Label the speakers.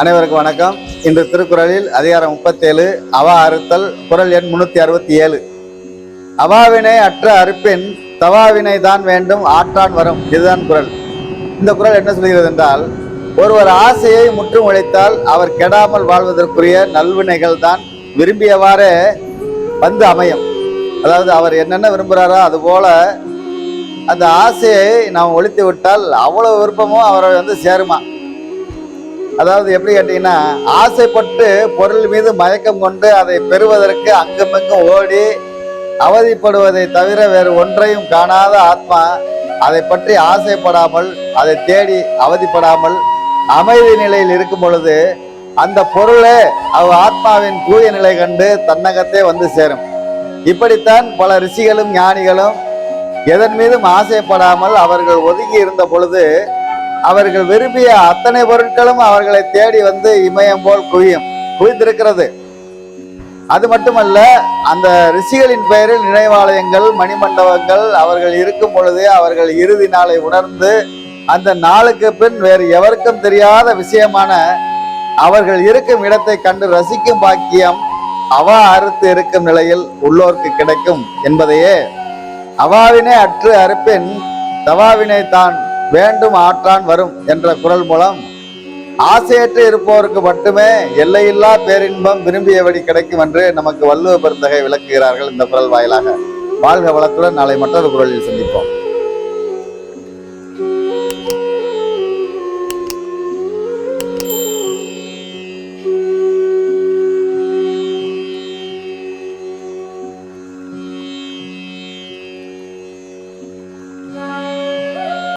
Speaker 1: அனைவருக்கும் வணக்கம். இன்று திருக்குறளில் அதிகாரம் முப்பத்தேழு அவா அறுத்தல் குரல் எண் முன்னூத்தி அறுபத்தி ஏழு அவாவினை அற்ற அறுப்பின் தவாவினை தான் வேண்டும் ஆற்றான் வரும். இதுதான் குரல். இந்த குறள் என்ன சொல்கிறது என்றால் ஒருவர் ஆசையை முற்றும் உழைத்தால் அவர் கெடாமல் வாழ்வதற்குரிய நல்வினைகள் தான் விரும்பியவாறே வந்து அமையும். அதாவது அவர் என்னென்ன விரும்புகிறாரோ அதுபோல அந்த ஆசையை நாம் ஒழித்து விட்டால் அவ்வளவு விருப்பமும் அவரை வந்து சேருமா? அதாவது எப்படி கேட்டீங்கன்னா ஆசைப்பட்டு பொருள் மீது மயக்கம் கொண்டு அதை பெறுவதற்கு அங்குமிங்கும் ஓடி அவதிப்படுவதை தவிர வேறு ஒன்றையும் காணாத ஆத்மா அதை பற்றி ஆசைப்படாமல் அதை தேடி அவதிப்படாமல் அமைதி நிலையில் இருக்கும் பொழுது அந்த பொருளே அவ் ஆத்மாவின் தூய நிலை கண்டு தன்னகத்தே வந்து சேரும். இப்படித்தான் பல ரிஷிகளும் ஞானிகளும் எதன் மீதும் ஆசைப்படாமல் அவர்கள் ஒதுங்கி இருந்த பொழுது அவர்கள் விரும்பிய அத்தனை பொருட்களும் அவர்களை தேடி வந்து இமயம் போல் குவியும் குவிந்திருக்கிறது. அது மட்டுமல்ல அந்த ரிஷிகளின் பெயரில் நினைவாலயங்கள் மணிமண்டபங்கள் அவர்கள் இருக்கும் பொழுதே அவர்கள் இறுதி நாளை உணர்ந்து அந்த நாளுக்கு பின் வேறு எவருக்கும் தெரியாத விஷயமான அவர்கள் இருக்கும் இடத்தை கண்டு ரசிக்கும் பாக்கியம் அவா அறுத்து இருக்கும் நிலையில் உள்ளோர்க்கு கிடைக்கும் என்பதையே அவாவினை அற்று அறுப்பின் தவாவினை தான் வேண்டும் ஆற்றான் வரும் என்ற குரல் மூலம் ஆசையற்று இருப்போருக்கு மட்டுமே எல்லையில்லா பேரின்பம் விரும்பியபடி கிடைக்கும் என்று நமக்கு வள்ளுவ பெருந்தகை விளக்குகிறார்கள் இந்த குரல் வாயிலாக. வாழ்க வளத்துடன் நாளை மற்றொரு குரலில் சந்திப்போம்.